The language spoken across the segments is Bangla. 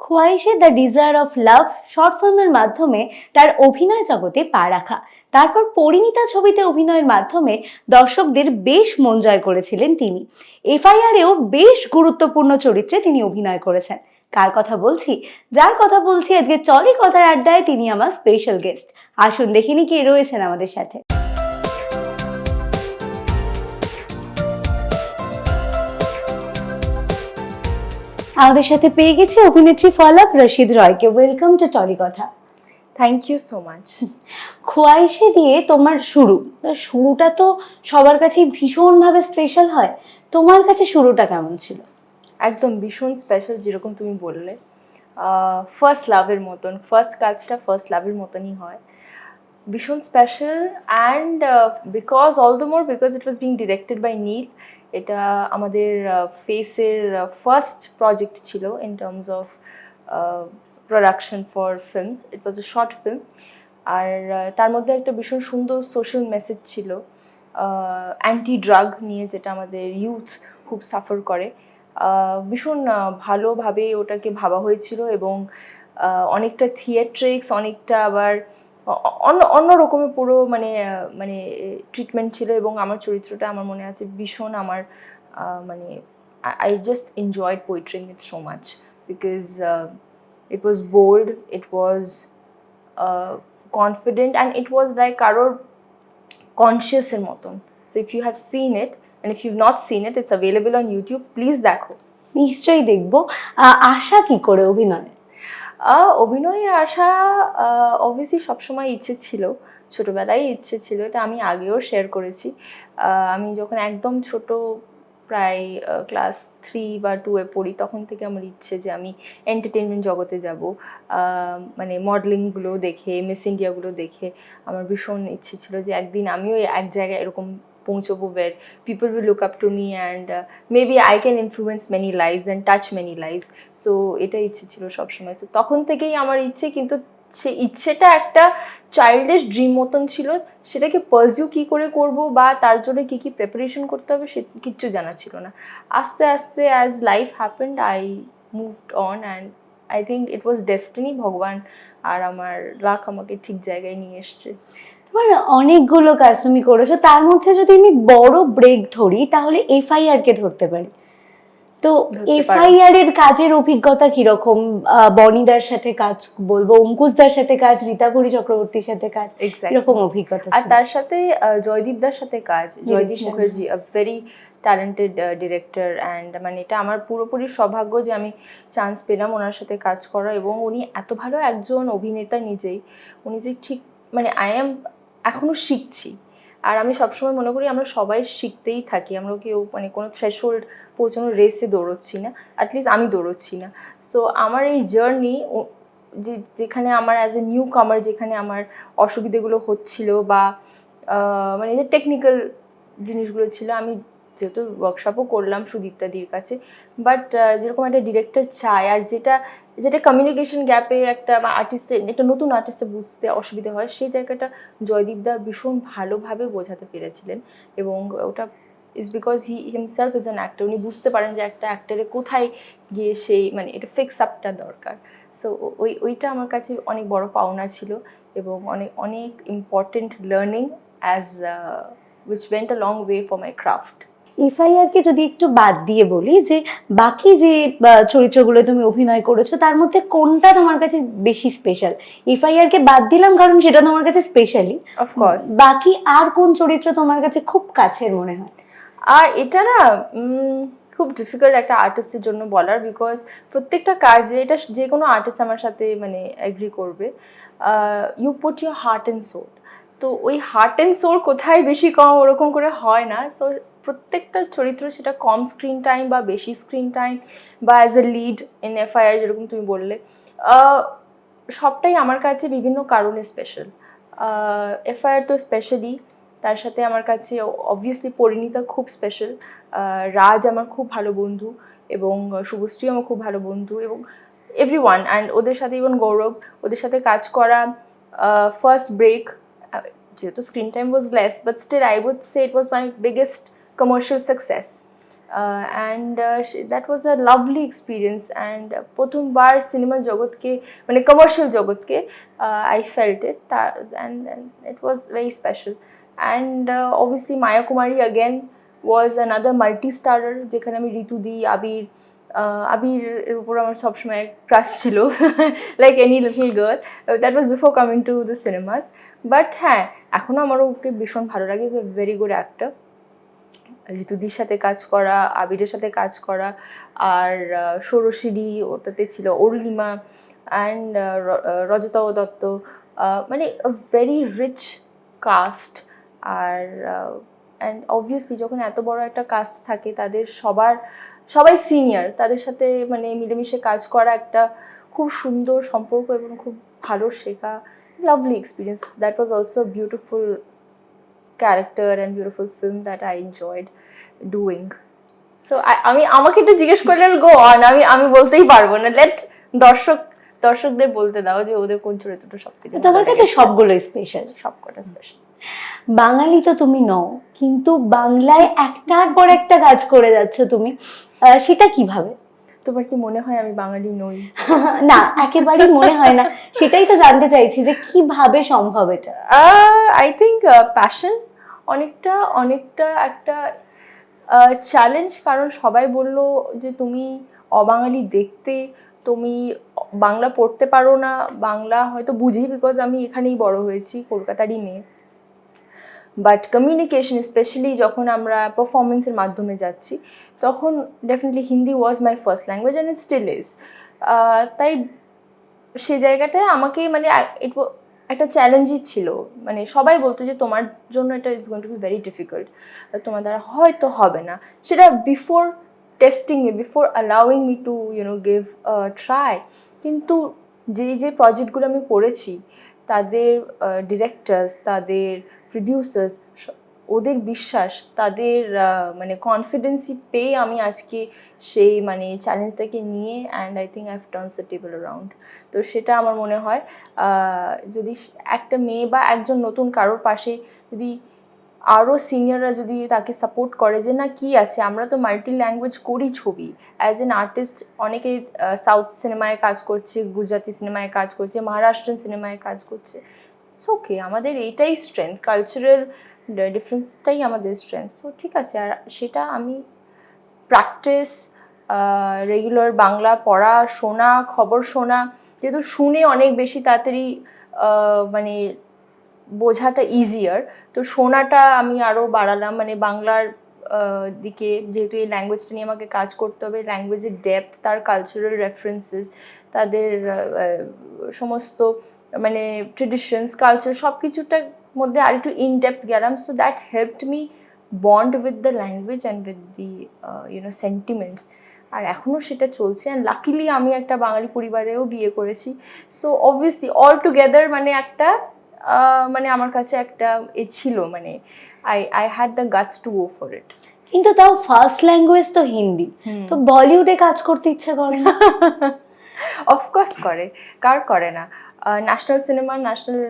Khwaishein the desire of love short ফিল্মের মাধ্যমে তার অভিনয় জগতে পা রাখা। তারপর পরিণীতা ছবিতে অভিনয়ের মাধ্যমে দর্শকদের বেশ মন জয় করেছিলেন তিনি। এফআইআরেও বেশ গুরুত্বপূর্ণ চরিত্রে তিনি অভিনয় করেছেন। কার কথা বলছি? যার কথা বলছি, আজকে চলে কথার আড্ডায় তিনি আমার স্পেশাল গেস্ট আসুন, দেখিনি কে রয়েছেন আমাদের সাথে। আমাদের সাথে পেয়ে গেছি অভিনেত্রী Falaq Rashid রয়কে। Welcome to Tolly Katha thank you so much Khwaishein দিয়ে তোমার শুরু। তো শুরুটা তো সবার কাছে ভীষণভাবে স্পেশাল হয়। তোমার কাছে শুরুটা কেমন ছিল? একদম ভীষণ স্পেশাল যেরকম তুমি বললে। ফার্স্ট লাভের মতন ফার্স্ট কাজটা ফার্স্ট লাভের মতনই হয়। ভীষণ special and because all the more because it was being directed by Neel এটা আমাদের ফেসের ফার্স্ট প্রজেক্ট ছিল in terms of production for films it was a short film আর তার মধ্যে একটা ভীষণ সুন্দর সোশ্যাল মেসেজ ছিল অ্যান্টি ড্রাগ নিয়ে যেটা আমাদের ইউথ খুব সাফার করে। ভীষণ ভালোভাবে ওটাকে ভাবা হয়েছিল এবং অনেকটা থিয়েট্রিক্স অনেকটা আবার অন্য অন্য রকমের পুরো মানে মানে ট্রিটমেন্ট ছিল এবং আমার চরিত্রটা আমার মনে আছে ভীষণ আমার মানে I just enjoyed portraying it so much because it was bold it was confident and it was like কারোর কনসিয়াসের মতন। So if you have seen it and if you not seen it it's available on YouTube please দেখো। নিশ্চয়ই দেখব। আশা কি করে অভিনয় অভিনয়ে আসা অবভিয়াসলি সবসময় ইচ্ছে ছিল। ছোটবেলায় ইচ্ছে ছিল, এটা আমি আগেও শেয়ার করেছি। আমি যখন একদম ছোট, প্রায় ক্লাস থ্রি বা টুয়ে পড়ি, তখন থেকে আমার ইচ্ছে যে আমি এন্টারটেনমেন্ট জগতে যাব। মানে মডেলিংগুলো দেখে মিস ইন্ডিয়াগুলো দেখে, আমার ভীষণ ইচ্ছে ছিল যে একদিন আমিও এক জায়গায় এরকম পৌঁছবো where people will look up to me and maybe I can influence many lives and touch many lives so এটা ইচ্ছে ছিল সবসময়। তো তখন থেকেই আমার ইচ্ছে, কিন্তু সেই ইচ্ছেটা একটা চাইল্ডিশ ড্রিম মতন ছিল। সেটাকে পারজিউ কী করে করব বা তার জন্য কী কী প্রিপারেশন করতে হবে সে কিচ্ছু জানা ছিল না। আস্তে আস্তে as life happened I moved on and I think it was destiny ভগবান আর আমার লাক আমাকে ঠিক জায়গায় নিয়ে এসছে। তোমার অনেকগুলো কাজ তুমি করেছ তার মধ্যে যদি আমি বড় ব্রেক ধরি তাহলে এফআইআর কে ধরতে পারি। তো। এফআইআর এর কাজের অভিজ্ঞতা কীরকম? বনিদার সাথে কাজ বলব অঙ্কুশদার সাথে কাজ রীতাভরি চক্রবর্তীর সাথে কাজ এরকম অভিজ্ঞতা আর তার সাথে জয়দীপদার সাথে কাজ। Joydeep. Mukherjee very talented director and মানে এটা আমার পুরোপুরি সৌভাগ্য যে আমি চান্স পেলাম ওনার সাথে কাজ করা এবং উনি এত ভালো একজন অভিনেতা নিজেই। উনি যে ঠিক মানে আই এম এখনও শিখছি। আর আমি সবসময় মনে করি আমরা সবাই শিখতেই থাকি। আমরা কেউ মানে কোনো থ্রেশোল্ড পৌঁছানোর রেসে দৌড়চ্ছি না। অ্যাটলিস্ট আমি দৌড়চ্ছি না। সো আমার এই জার্নি যে, যেখানে আমার অ্যাজ এ নিউ কামার যেখানে আমার অসুবিধেগুলো হচ্ছিল বা মানে যে টেকনিক্যাল জিনিসগুলো ছিল, আমি যেহেতু ওয়ার্কশপও করলাম সুদীপ্তাদির কাছে বাট যেরকম একটা ডিরেক্টর চায় আর যেটা যেটা কমিউনিকেশন গ্যাপে একটা আর্টিস্টের একটা নতুন আর্টিস্টে বুঝতে অসুবিধা হয়, সেই জায়গাটা জয়দীপদা ভীষণ ভালোভাবে বোঝাতে পেরেছিলেন এবং ওটা is because he himself is an actor উনি বুঝতে পারেন যে একটা অ্যাক্টারে কোথায় গিয়ে সেই মানে এটা ফিক্স আপটা দরকার। সো ওই, ওইটা আমার কাছে অনেক বড় পাওনা ছিল এবং অনেক অনেক important learning as which went a long way for my craft FIR কে যদি একটু বাদ দিয়ে বলি যে বাকি যে চরিত্রগুলো তুমি অভিনয় করেছ তার মধ্যে কোনটা তোমার কাছে বেশি স্পেশাল এফআইআর কে বাদ দিলাম কারণ সেটা তোমার কাছে স্পেশালি অফকোর্স বাকি আর কোন চরিত্র তোমার কাছে খুব কাছের মনে হয়? আর এটা না খুব ডিফিকাল্ট একটা আর্টিস্টের জন্য বলার বিকজ প্রত্যেকটা কাজে এটা যে কোনো আর্টিস্ট আমার সাথে মানে এগ্রি করবে। You put your heart and soul তো ওই হার্ট অ্যান্ড সোল কোথায় বেশি কম ওরকম করে হয় না। তো প্রত্যেকটা চরিত্র সেটা কম স্ক্রিন টাইম বা বেশি স্ক্রিন টাইম বা as a lead in FIR যেরকম তুমি বললে সবটাই আমার কাছে বিভিন্ন কারণে স্পেশাল এফআইআর তো স্পেশালি তার সাথে আমার কাছে অবভিয়াসলি পরিণীতা খুব স্পেশাল রাজ আমার খুব ভালো বন্ধু এবং শুভশ্রী আমার খুব ভালো বন্ধু এবং এভরি ওয়ান অ্যান্ড ওদের সাথে ইভন গৌরব, ওদের সাথে কাজ করা ফার্স্ট ব্রেক যেহেতু screen time was less but still I would say it was my biggest commercial success and that was a lovely experience and প্রথমবার সিনেমার জগৎকে মানে কমার্শিয়াল জগৎকে I felt it and it was very special and obviously Maya Kumari again was another multi starrer যেখানে আমি ঋতু দি আবির আহ, আবির এর উপর আমার সবসময় ক্রাশ ছিল like any little girl that was before coming to the cinemas but হ্যাঁ এখনও আমার ওকে ভীষণ ভালো লাগে is a very good actor ঋতুদির সাথে কাজ করা, আবিরের সাথে কাজ করা, আর ষোড়শিরি ওটাতে ছিল অরুণিমা অ্যান্ড রজতা দত্ত। মানে ভেরি রিচ কাস্ট আর অ্যান্ড অবভিয়াসলি যখন এত বড় একটা কাস্ট থাকে তাদের সবার, সবাই সিনিয়র তাদের সাথে মানে মিলেমিশে কাজ করা একটা খুব সুন্দর সম্পর্ক এবং খুব ভালো শেখা lovely experience that was also beautiful character and beautiful film that I enjoyed doing so আমি আমাকে একটু জিজ্ঞেস করলে গো অন আমি আমি বলতেই পারব না। লেট দর্শক দর্শকদের বলতে দাও যে ওদের কোন চরিত্রটা সব থেকে তোমার কাছে সবগুলোই স্পেশাল সবকটা স্পেশাল বাঙালি তো তুমি নও কিন্তু বাংলায় একটার পর একটা কাজ করে যাচ্ছ তুমি। সেটা কীভাবে? তোমার কি মনে হয় আমি বাঙালি নই? না একেবারেই মনে হয় না। সেটাই তো জানতে চাইছি যে কীভাবে সম্ভব এটা? আই থিঙ্ক প্যাশন অনেকটা অনেকটা একটা চ্যালেঞ্জ কারণ সবাই বলল যে তুমি অবাঙালি দেখতে তুমি বাংলা পড়তে পারো না। বাংলা হয়তো বুঝি বিকজ আমি এখানেই বড় হয়েছি কলকাতারই মেয়ে। বাট কমিউনিকেশন স্পেশালি যখন আমরা পারফরমেন্সের মাধ্যমে যাচ্ছি তখন definitely Hindi was my first language and it still is তাই সে জায়গাটায় আমাকে মানে ইট একটা চ্যালেঞ্জই ছিল। মানে সবাই বলতো যে তোমার জন্য এটা is going to be very difficult তোমার দ্বারা হয়তো হবে না। সেটা before testing me before allowing me to you know give try কিন্তু যে যে প্রজেক্টগুলো আমি করেছি, তাদের ডিরেক্টার্স তাদের প্রডিউসার্স ওদের বিশ্বাস, তাদের মানে কনফিডেন্সই পেয়ে আমি আজকে সেই মানে চ্যালেঞ্জটাকে নিয়ে and I think I have turns the table around তো সেটা আমার মনে হয় যদি একটা মেয়ে বা একজন নতুন কারোর পাশে যদি আরও সিনিয়ররা যদি তাকে সাপোর্ট করে যে, না, কি আছে? আমরা তো মাল্টি ল্যাঙ্গুয়েজ করি ছবি। অ্যাজ এন আর্টিস্ট অনেকে সাউথ সিনেমায় কাজ করছে গুজরাটি সিনেমায় কাজ করছে মহারাষ্ট্রান সিনেমায় কাজ করছে। ওকে আমাদের এইটাই স্ট্রেংথ কালচারাল ডিফারেন্সটাই আমাদের স্ট্রেংথ সো ঠিক আছে, আর সেটা আমি প্র্যাকটিস রেগুলার বাংলা পড়া, শোনা, খবর শোনা, যেহেতু শুনে অনেক বেশি তাড়াতাড়ি মানে বোঝাটা ইজিয়ার তো শোনাটা আমি আরও বাড়ালাম। মানে বাংলার দিকে যেহেতু এই ল্যাঙ্গুয়েজটা নিয়ে আমাকে কাজ করতে হবে ল্যাঙ্গুয়েজের ডেপথ তার কালচারাল রেফারেন্সেস তাদের সমস্ত মানে ট্রেডিশনস কালচার সব কিছুটার মধ্যে আর একটু ইন ডেপথ গেলাম so that helped me bond with the language and with the you know sentiments আর এখনও সেটা চলছে অ্যান্ড লাকিলি আমি একটা বাঙালি পরিবারেও বিয়ে করেছি। সো অবভিয়াসলি অল টুগেদার মানে একটা মানে আমার কাছে একটা এ ছিল মানে I I had the guts to go for it কিন্তু তাও ফার্স্ট ল্যাঙ্গুয়েজ তো হিন্দি। তো বলিউডে কাজ করতে ইচ্ছে করে না? অফকোর্স করে। কার করে না? ন্যাশনাল সিনেমা ন্যাশনাল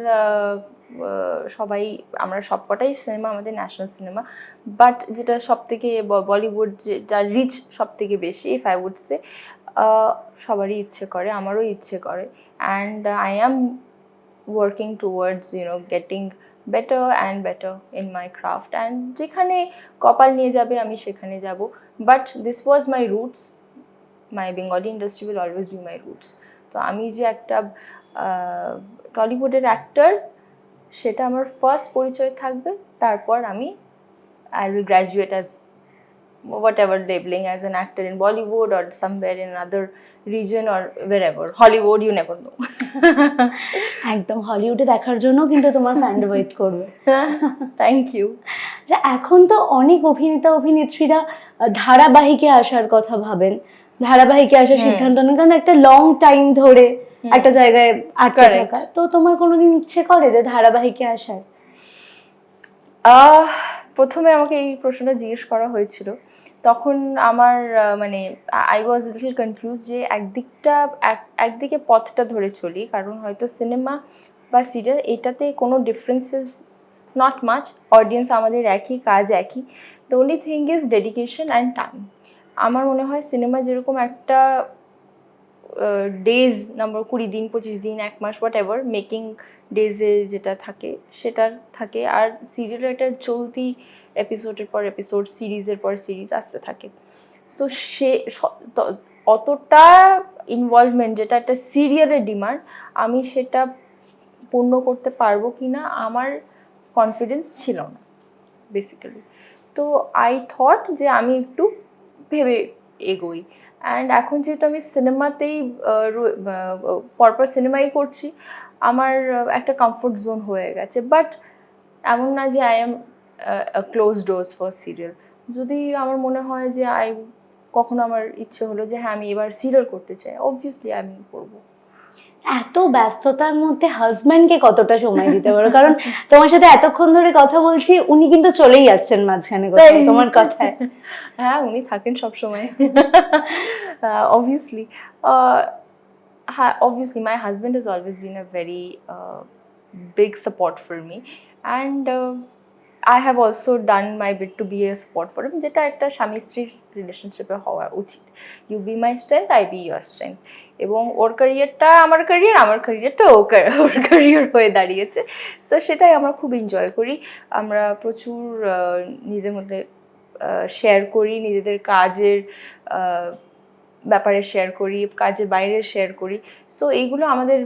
সবাই, আমরা সবকটাই সিনেমা আমাদের ন্যাশনাল সিনেমা বাট যেটা সব থেকে বলিউড যার রিচ সব থেকে বেশি ইফ আই উড সে সবারই ইচ্ছে করে, আমারও ইচ্ছে করে and I am working towards you know getting better and better in my craft and যেখানে কপাল নিয়ে যাবে আমি সেখানে যাব but this was my roots my Bengali industry will always be my roots তো আমি যে একটা টলিউডের অ্যাক্টর সেটা আমার ফার্স্ট পরিচয় থাকবে তারপর আমি I will graduate as whatever labelling as an actor in Bollywood or somewhere in other reason or wherever Hollywood you never know একদম হলিউডে দেখার জন্য কিন্তু তোমার ফ্যান্ড ওয়েট করবে। থ্যাংক ইউ যে এখন তো অনেক অভিনেতা অভিনেত্রীরা ধারাবাহিকে আসার কথা ভাবেন। ধারাবাহিকে আসার সিদ্ধান্ত নেন কারণ একটা লং টাইম ধরে একটা জায়গায় আটকে. থাকা। তো তোমার কোনোদিন ইচ্ছে করে যে ধারাবাহিকে আসার? আহ, প্রথমে আমাকে এই প্রশ্নটা জিজ্ঞেস করা হয়েছিল। তখন আমার মানে আই ওয়াজ লিটল কনফিউজ যে একদিকটা এক- একদিকে পথটা ধরে চলি কারণ হয়তো সিনেমা বা সিরিয়াল এটাতে কোনো ডিফারেন্সেস নট মাচ অডিয়েন্স আমাদের একই কাজ একই। The only thing is dedication and time আমার মনে হয় সিনেমা যেরকম একটা ডেজ নাম্বার কুড়ি দিন, পঁচিশ দিন, এক মাস হোয়াট এভার মেকিং ডেজে যেটা থাকে, সেটার থাকে। আর সিরিয়ালের একটা চলতি এপিসোডের পর এপিসোড সিরিজের পর সিরিজ আসতে থাকে। তো সে অতটা ইনভলভমেন্ট যেটা একটা সিরিয়ালের ডিমান্ড আমি সেটা পূর্ণ করতে পারব কি না আমার কনফিডেন্স ছিল না বেসিক্যালি তো আই থট যে আমি একটু ভেবে এগোই। অ্যান্ড এখন যেহেতু আমি সিনেমাতেই পরপর সিনেমাই করছি, আমার একটা কমফোর্ট জোন হয়ে গেছে। বাট এমন না যে I am close doors for serial যদি আমার মনে হয় যে আই কখনো আমার ইচ্ছে হলো যে হ্যাঁ আমি এবার সিরিয়াল করতে চাই অবভিয়াসলি আমি করব। এত ব্যস্ততার মধ্যে হাজব্যান্ডকে কতটা সময় দিতে পারো? কারণ তোমার সাথে এতক্ষণ ধরে কথা বলছি উনি কিন্তু চলেই আসছেন মাঝখানে তোমার কথায়। হ্যাঁ উনি থাকেন সব সময় অবভিয়াসলি হ্যাঁ obviously my husband has always been a very big support for me and I have also done my bit to be a support for যেটা একটা স্বামী স্ত্রীর রিলেশনশিপে হওয়া উচিত। You be my strength I be your strength এবং ওর ক্যারিয়ারটা আমার ক্যারিয়ার আমার ক্যারিয়ারটা ও ওর ক্যারিয়ার হয়ে দাঁড়িয়েছে। তো সেটাই আমরা খুব এনজয় করি। আমরা প্রচুর নিজেদের মধ্যে শেয়ার করি, নিজেদের কাজের ব্যাপারে শেয়ার করি, কাজের বাইরে শেয়ার করি। সো এইগুলো আমাদের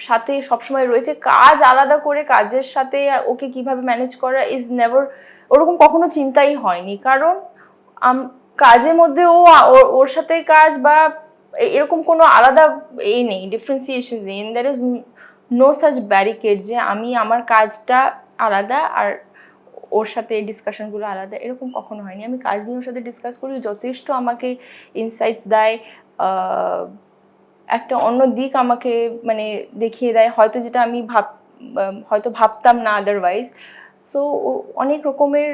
সাথে সবসময় রয়েছে। কাজ আলাদা করে কাজের সাথে ওকে কীভাবে ম্যানেজ করা ইজ নেভার ওরকম কখনো চিন্তাই হয়নি। কারণ কাজের মধ্যে ও ওর- সাথে কাজ বা এরকম কোনো আলাদা এ নেই ডিফারেন্সিয়েশন নেই। There is no such barricade যে আমি আমার কাজটা আলাদা আর ওর সাথে ডিসকাশনগুলো আলাদা, এরকম কখনো হয়নি। আমি কাজ নিয়ে ওর সাথে ডিসকাস করি, যথেষ্ট আমাকে ইনসাইটস দেয় একটা অন্য দিক আমাকে মানে দেখিয়ে দেয়, হয়তো যেটা আমি ভাব হয়তো ভাবতাম না আদারওয়াইজ সো অনেক রকমের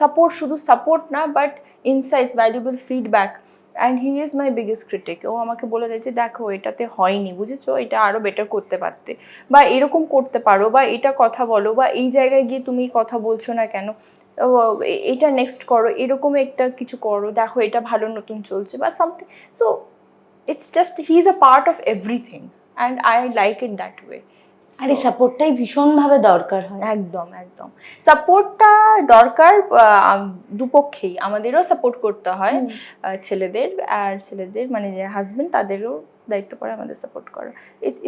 সাপোর্ট শুধু সাপোর্ট না but insights valuable feedback and he is my biggest critic ও আমাকে বলে দেয় যে, দেখো, এটাতে হয়নি, বুঝেছ? এটা আরও বেটার করতে পারতে। বা এরকম করতে পারো, বা এটা কথা বলো, বা এই জায়গায় গিয়ে তুমি কথা বলছো না কেন? এটা নেক্সট করো, এরকম একটা কিছু করো। দেখো, এটা ভালো, নতুন চলছে, বা something so it's just he is a part of everything and I like it that way আর এই সাপোর্টটাই ভীষণভাবে দরকার হয়। একদম একদম। সাপোর্টটা দরকার দুপক্ষেই। আমাদেরও সাপোর্ট করতে হয় ছেলেদের আর ছেলেদের মানে যে হাজবেন্ড তাদেরও দায়িত্ব পড়ে আমাদের সাপোর্ট করা।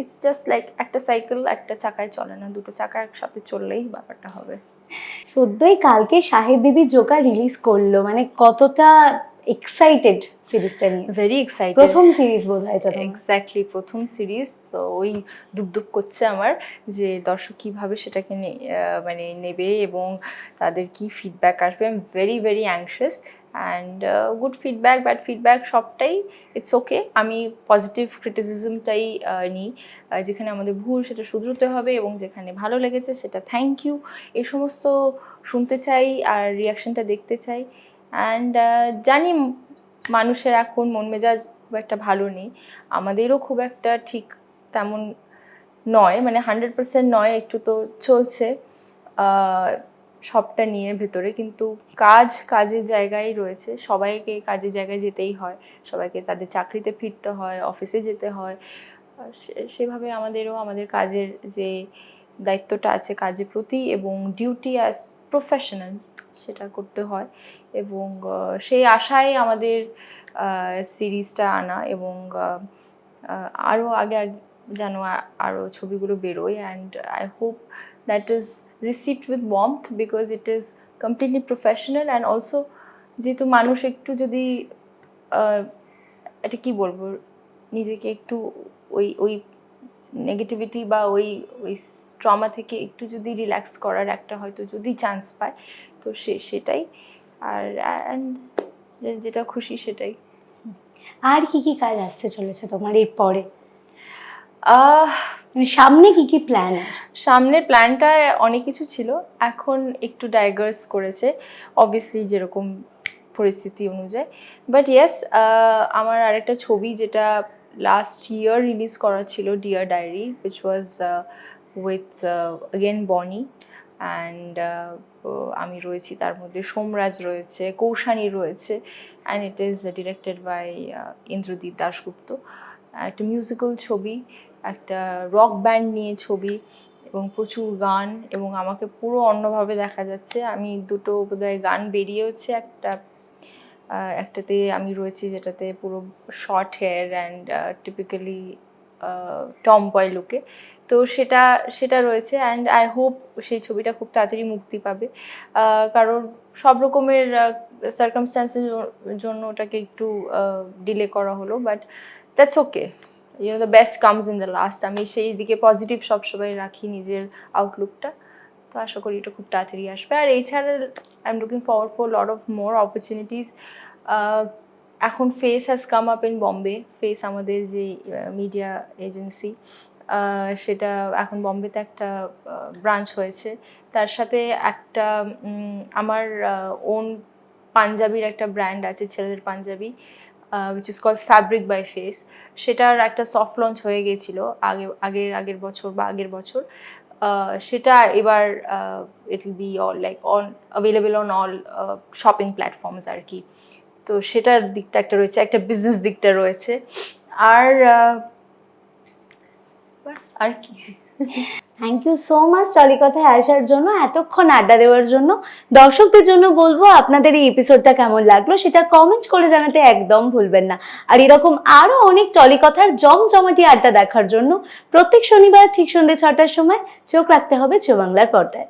ইটস জাস্ট লাইক একটা সাইকেল একটা চাকায় চলে না। দুটো চাকা একসাথে চললেই ব্যাপারটা হবে। সদ্যই কালকে সাহেব বিবি জোকা রিলিজ করল। মানে কতটা এক্সাইটেড সিরিজটা নিয়ে। ভেরি এক্সাইটেড প্রথম সিরিজ বোধ হয় এটা এক্স্যাক্টলি প্রথম সিরিজ তো ওই দুপ করছে আমার যে দর্শক কীভাবে সেটাকে মানে নেবে এবং তাদের কি ফিডব্যাক আসবে। I am very very anxious and good feedback bad feedback সবটাই ইটস ওকে আমি পজিটিভ ক্রিটিসিজমটাই নিই। যেখানে আমাদের ভুল সেটা শুধরোতে হবে এবং যেখানে ভালো লেগেছে সেটা থ্যাংক ইউ এই সমস্ত শুনতে চাই আর রিয়াকশনটা দেখতে চাই। অ্যান্ড জানি মানুষের এখন মন মেজাজ খুব একটা ভালো নেই। আমাদেরও খুব একটা ঠিক তেমন নয় মানে হান্ড্রেড পার্সেন্ট নয়, একটু তো চলছে সবটা নিয়ে ভেতরে। কিন্তু কাজ কাজের জায়গায় রয়েছে, সবাইকে কাজের জায়গায় যেতেই হয়। সবাইকে তাদের চাকরিতে ফিরতে হয় অফিসে যেতে হয়। সেভাবে আমাদেরও আমাদের কাজের যে দায়িত্বটা আছে, কাজের প্রতি এবং ডিউটি অ্যাজ প্রফেশনাল সেটা করতে হয় এবং সেই আশায় আমাদের সিরিজটা আনা এবং আরও আগে যেন আরও ছবিগুলো বেরোয় and I hope that is received with warmth because it is completely professional and also যেহেতু মানুষ একটু যদি এটা কি বলব, নিজেকে একটু ওই ওই নেগেটিভিটি বা ওই ওই ট্রমা থেকে একটু যদি রিল্যাক্স করার একটা হয়তো যদি চান্স পায় তো সে সেটাই। আর and যেটা খুশি সেটাই। আর কি কি কাজ আসতে চলেছে তোমার এর পরে মানে সামনে কি কি প্ল্যান সামনের প্ল্যানটা অনেক কিছু ছিল। এখন একটু ডাইগার্স করেছে অবভিয়াসলি যেরকম পরিস্থিতি অনুযায়ী। বাট ইয়েস আমার আরেকটা ছবি যেটা লাস্ট ইয়ার রিলিজ করা ছিল dear diary which was with again Bonny and আমি রয়েছি তার মধ্যে, সোমরাজ রয়েছে, কৌশানী রয়েছে and it is directed by Indradeep Dasgupta. একটা মিউজিক্যাল ছবি, একটা রক ব্যান্ড নিয়ে ছবি এবং প্রচুর গান এবং আমাকে পুরো অন্যভাবে দেখা যাচ্ছে। আমি দুটো বোধহয় গান বেরিয়েওছে, একটা একটাতে আমি রয়েছি যেটাতে পুরো short hair and typically tomboy লুকে তো সেটা সেটা রয়েছে অ্যান্ড আই হোপ সেই ছবিটা খুব তাড়াতাড়ি মুক্তি পাবে। কারণ সব রকমের সার্কামস্ট্যান্সের জন্য ওটাকে একটু ডিলে করা হলো but that's okay you know the best comes in the last আমি সেই দিকে পজিটিভ সবসময় রাখি নিজের আউটলুকটা তো আশা করি এটা খুব তাড়াতাড়ি আসবে। আর এছাড়া I am looking forward for lot of more opportunities এখন face has come up in Bombay face আমাদের যে মিডিয়া এজেন্সি সেটা এখন বম্বেতে একটা ব্রাঞ্চ হয়েছে। তার সাথে একটা আমার ওন পাঞ্জাবির একটা ব্র্যান্ড আছে, ছেলেদের panjabi which is call fabric by face সেটার একটা সফট লঞ্চ হয়ে গিয়েছিল আগে, আগের আগের বছর বা আগের বছর। সেটা এবার it will be all like on available on all shopping platforms আর কি। তো সেটার দিকটা একটা রয়েছে, একটা বিজনেস দিকটা রয়েছে। আর বাস আর কি? থ্যাংক ইউ সো মাচ চলিকথায় আসার জন্য এতক্ষণ আড্ডা দেওয়ার জন্য। দর্শকদের জন্য বলব আপনাদের এই এপিসোডটা কেমন লাগল সেটা কমেন্ট করে জানাতে একদম ভুলবেন না। আর এরকম আরও অনেক চলিকথার জমজমাটি আড্ডা দেখার জন্য প্রত্যেক শনিবার ঠিক সন্ধ্যে ছটার সময় চোখ রাখতে হবে বাংলার পর্দায়।